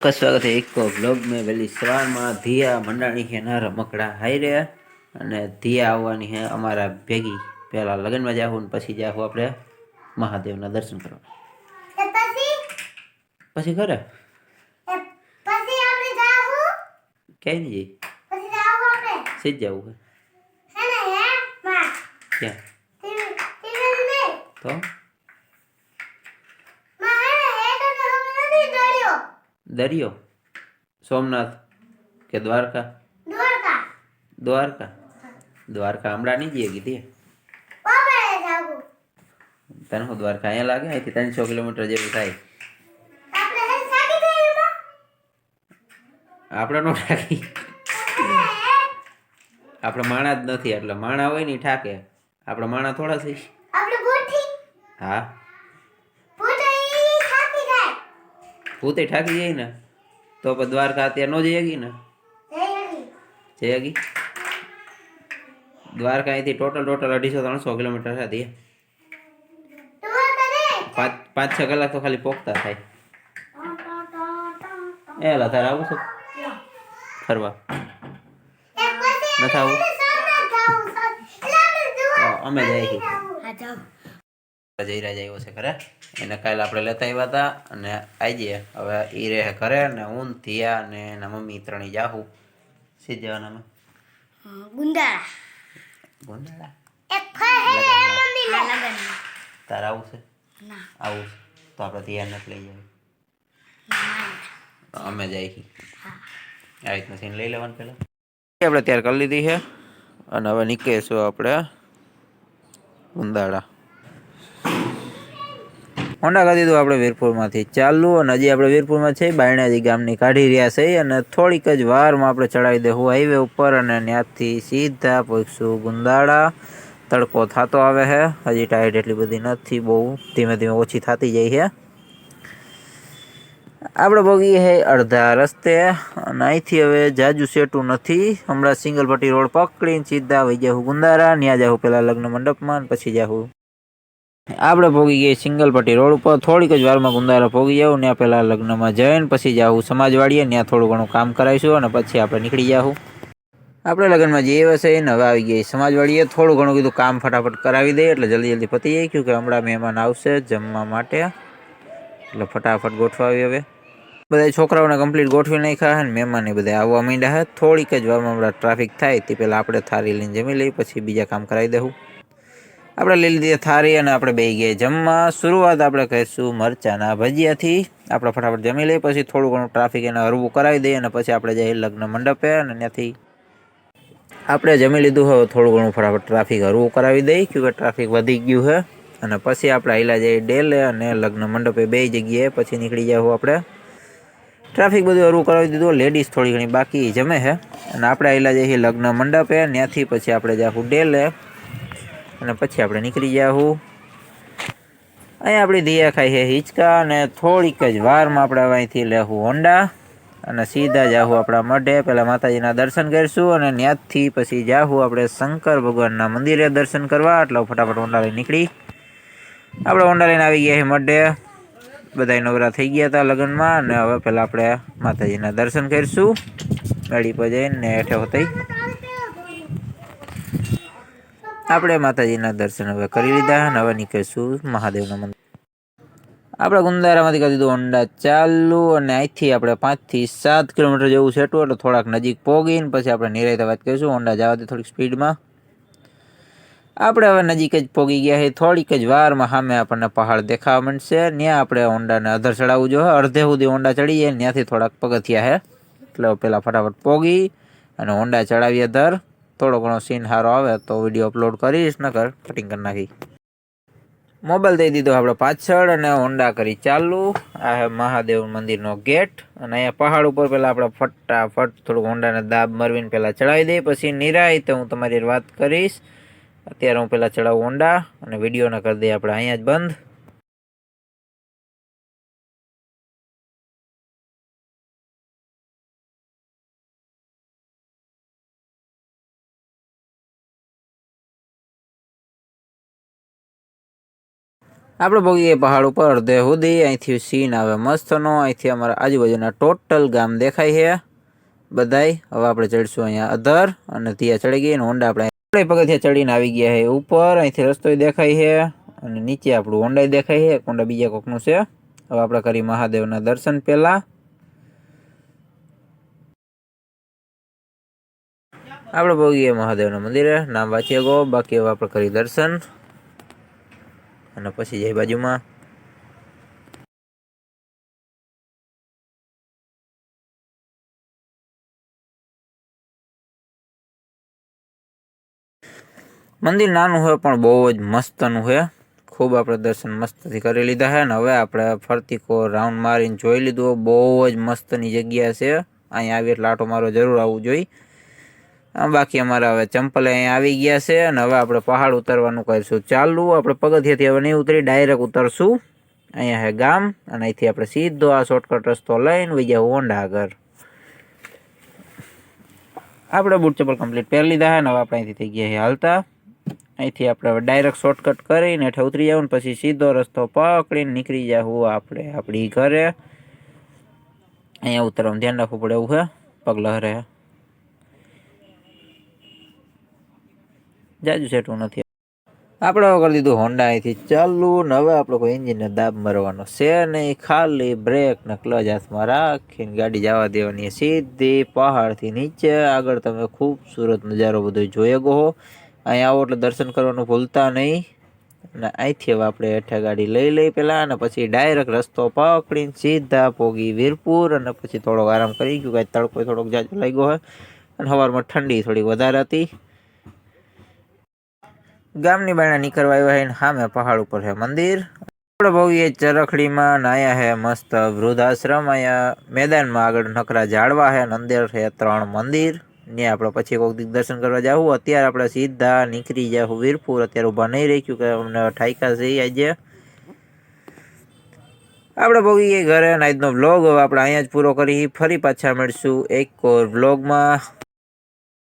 સ્વાગત છે એક બ્લોગ મેં વહેલી સવારમાં ધિયા મંડાણી છે ના રમકડા હારી રહ્યા અને ધિયા આવવાની છે અમારા ભેગી. પહેલાં લગ્નમાં જાવું ને પછી જાવું આપણે મહાદેવના દર્શન કરવા. પછી? ઘરે? ક્યાંય નહીં જઈ? સીધ જવું ક્યાં? તો? દરિયો? સોમનાથ કે દ્વારકા? દ્વારકા. દ્વારકા. દ્વારકા હમણાં નહીં જઈએ કીધી તને હું દ્વારકા અહીંયા લાગે? અહીંથી ત્રણસો કિલોમીટર જેવું થાય. આપણે નો ઠાકી આપણે માણા જ નથી એટલે માણા હોય ને ઠાકે. આપણે માણા થોડા થઈ હા પોતે સાકી જાય ભૂતે ઠાકી જાય ને તો પછી દ્વારકા અત્યારે નો જઈ ગઈ ને જઈ ગઈ દ્વારકા અહીંથી ટોટલ ટોટલ અઢીસો ત્રણસો કિલોમીટર હતી પાંચ પાંચ છ કલાક તો ખાલી પોખતા થાય. એ લા તારે આવું છું? ફરવા. નથી આવું? અમે જઈએ છીએ જયરાજ આવ્યો છે ઘરે. એને કાલે આપણે લેતા આવ્યા હતા અને આવી જઈએ હવે એ રહે ઘરે ને હું ને અને એના મમ્મી ત્રણેય જાહું. સીધ જવાના અમે ગુંદાળા લગન તારે આવું છે? આવું છે. તો આપણે ધ્યાન નથી લઈ જાય અમે જઈએ આવી રીતના સીન લઈ લેવાનું પહેલાં. આપણે તૈયાર કરી લીધી છે. અને હવે નીકળીશું આપણે ઉંદાળા હોન્ડા કરી દીધું આપણે વીરપુરમાંથી ચાલુ અને હજી આપણે વીરપુરમાં છે, બાયણાજી ગામની કાઢી રહ્યા છે અને થોડીક જ વારમાં આપણે ચડાવી દેવું હાઈવે ઉપર અને ત્યાંથી સીધા પહોંચશું ગુંદાળા. તડકો થતો આવે છે હજી ટાઈટ એટલી બધી નથી, બહુ ધીમે ધીમે ઓછી થતી જાય છે આપણે ભોગી હે અડધા રસ્તે અને અહીંથી હવે જાજુ સેટું નથી. હમણાં સિંગલ પટ્ટી રોડ પકડીને સીધા વહી જાહું ગુંદારા ત્યાં જાહું પેલા લગ્ન મંડપમાં પછી જાહું આપણે ભોગી ગઈ સિંગલ પટ્ટી રોડ ઉપર. થોડીક જ વારમાં ગુંદારા ભોગી જાઉં ત્યાં પહેલાં લગ્નમાં જઈને પછી જાહું સમાજવાડીએ ત્યાં થોડું ઘણું કામ કરાવીશું અને પછી આપણે નીકળી જાઉં આપણે લગ્નમાં જે હશે એને હવે આવી ગઈ. સમાજવાડીએ થોડું ઘણું કીધું, કામ ફટાફટ કરાવી દઈએ એટલે જલ્દી જલ્દી પતી જાય. કે હમણાં મહેમાન આવશે જમવા માટે. એટલે ફટાફટ ગોઠવાવી હવે. બધા છોકરાઓને કમ્પ્લીટ ગોઠવી નાખ્યા હે ને મહેમાન બધા આવવા માંડ્યા હે. થોડીક જ વારમાં હમણાં ટ્રાફિક થાય, તે પહેલાં આપણે થારી લઈને જમી લઈએ, પછી બીજા કામ કરાવી દઉં આપણે લઈ લીધી થારી અને આપણે બે ગયા જમવા. શરૂઆત આપણે કહીશું મરચાના ભજીયાથી. આપણે ફટાફટ જમી લઈએ, પછી થોડું ઘણું ટ્રાફિક એને હરવું કરાવી દઈએ અને પછી આપણે જઈએ લગ્ન મંડપે અને ત્યાંથી આપણે જમી લીધું. હવે થોડું ઘણું ફટાફટ ટ્રાફિક હરવું કરાવી દઈએ કે ટ્રાફિક વધી ગયું છે. અને પછી આપણે આયલા જઈએ ડેલે અને લગ્ન મંડપે બે જગ્યાએ પછી નીકળી જાઉં આપણે. ટ્રાફિક બધું હરવું કરાવી દીધું લેડીઝ થોડી ઘણી બાકી જમે છે. અને આપણે આયલા જઈએ લગ્ન મંડપે, ત્યાંથી પછી આપણે જાહું ડેલે. અને પછી આપણે નીકળી જાહું અહીંયા આપણી દિયા ખાઈ છે હિંચકા અને થોડીક જ વારમાં આપણે અહીંથી લેવું હોન્ડા. અને સીધા જાહું આપણા મઢે. પહેલાં માતાજીના દર્શન કરીશું અને ત્યાંથી પછી જાહું આપણે શંકર ભગવાનના મંદિરે દર્શન કરવા. એટલે ફટાફટ હોન્ડા લઈને નીકળી. આપણે હોન્ડા લઈને આવી ગયા છે મઢે. બધાય નવરા થઈ ગયા હતા લગ્નમાં. અને હવે પહેલાં આપણે માતાજીના દર્શન કરીશું. ગાડી પર જઈને હેઠે હોતી. આપણે માતાજીના દર્શન હવે કરી લીધા હવે નીકળીશું મહાદેવના મંદિર. આપણે ગુંદારામાંથી કરી દીધું હોન્ડા ચાલુ અને અહીંથી આપણે પાંચથી સાત કિલોમીટર જેવું સેટું એટલે થોડાક નજીક પોગીને પછી આપણે નિરાયતા વાત કરીશું હોન્ડા જવાથી થોડીક સ્પીડમાં. આપણે હવે નજીક જ પોગી ગયા છે થોડીક જ વારમાં સામે આપણને પહાડ દેખાવા માંડશે ત્યાં આપણે હોન્ડાને અધર ચડાવવું જોઈએ. અડધે સુધી હોન્ડા ચડી જાય ત્યાંથી થોડાક પગથિયા છે એટલે પહેલાં ફટાફટ પોગી અને હોન્ડા ચડાવીએ અધર. થોડો ઘણો સીન સારો આવે તો વીડિયો અપલોડ કરીશ, નકર કટિંગ કરી નાખી. મોબાઈલ દઈ દીધો આપણે પાછળ અને હોન્ડા કરી ચાલુ. આ મહાદેવ મંદિરનો ગેટ અને અહીંયા પહાડ ઉપર પહેલાં આપણે ફટાફટ થોડુંક હોન્ડાને દાબ મરવીને પહેલાં ચડાવી દઈએ. પછી નિરાય તો હું તમારી વાત કરીશ. અત્યારે હું પહેલાં ચડાવું હોન્ડા અને વિડીયોને કરી દઈએ આપણે અહીંયા જ બંધ. આપણે ભોગીએ પહાડ ઉપર, અડધે સુધી અહીંથી સીન આવે મસ્તનો, અહીંથી અમારા આજુબાજુના ટોટલ ગામ દેખાય છે. બધાય, હવે આપણે ચડીશું અહીંયા અધર, અને ત્યાં ચડી ગઈ, અને હોન્ડા આપણે આપણે પગથિયા ચડીને આવી ગયા છે. ઉપર, અહીંથી રસ્તો દેખાય છે, અને નીચે આપણું હોન્ડા દેખાય છે કોંડા બીજા કોકનું છે. હવે આપણે કરી મહાદેવના દર્શન પહેલાં. આપણે ભોગીએ મહાદેવના મંદિરે, નામ વાંચીએ ગો બાકી હવે આપણે કરી દર્શન. અને પછી જઈ બાજુમાં. મંદિર નાનું હોય પણ બહુ જ મસ્તનું છે. ખૂબ આપણે દર્શન મસ્તથી કરી લીધા છે ને હવે આપણે ફરતી કો રાઉન્ડ મારીને જોઈ લીધું. બહુ જ મસ્તની જગ્યા છે. અહીંયા આવી એટલે આટો મારો જરૂર આવવું જોઈએ. બાકી અમારે હવે ચંપલ અહીંયા આવી ગયા છે અને હવે આપણે પહાડ ઉતરવાનું કરીશું. ચાલુ, આપણે પગથિયાથી હવે નહીં ઉતરી, ડાયરેક્ટ ઉતરશું. અહીંયા હે ગામ, અને અહીંથી આપણે સીધો આ શોર્ટકટ રસ્તો લઈને વહી ગયા હોન્ડા આગળ આપણે બૂટ ચપ્પલ કમ્પ્લીટ પહેરી લીધા હે ને હવે આપણે અહીંથી થઈ ગયા હાલતા. અહીંથી આપણે હવે ડાયરેક્ટ શોર્ટકટ કરીને હેઠે ઉતરી જાવ ને પછી સીધો રસ્તો પકડીને નીકળી જાવું આપણે આપણી ઘરે. અહીંયા ઉતરવાનું ધ્યાન રાખવું પડે એવું છે પગલા હરે જાજુ સેટું નથી. આપણે કરી દીધું હોન્ડા અહીંથી ચાલુ ને હવે આપણે કોઈ એન્જિનને દાબ મારવાનો છે નહીં. ખાલી બ્રેક ને ક્લચ હાથમાં રાખીને ગાડી જવા દેવાની સીધી પહાડથી નીચે આગળ તમે ખૂબસૂરત નજારો બધો જોઈ ગો અહીંયા આવો એટલે દર્શન કરવાનું ભૂલતા નહીં. અને અહીંથી હવે આપણે હેઠે ગાડી લઈ લઈ પહેલાં અને પછી ડાયરેક્ટ રસ્તો પકડીને સીધા પોગી વીરપુર અને પછી થોડોક આરામ કરી ગયો. કાંઈ તડકો થોડોક જાજો લાગ્યો હોય. અને સવારમાં ઠંડી થોડી વધારે હતી. ગામની બાયણા નીકળવા આવ્યા છે ને સામે પહાડ ઉપર છે મંદિર. આપણે બહુ એ ચરખડીમાં નાયા છે મસ્ત વૃદ્ધાશ્રમ અહીંયા. મેદાનમાં આગળ નકરા ઝાડવા છે અને અંદર છે ત્રણ મંદિર. ને આપણે પછી કોઈક દી દર્શન કરવા જાવું અત્યારે આપણે સીધા નીકળી જાવ વીરપુર. અત્યારે ઊભા નહીં રાખ્યું કે અમને ઠાઈકા છે આજે. આપણે ભોગીએ ઘરે અને આજનો વ્લોગ હવે આપણે અહીંયા જ પૂરો કરી ફરી પાછા મળશું એક વ્લોગમાં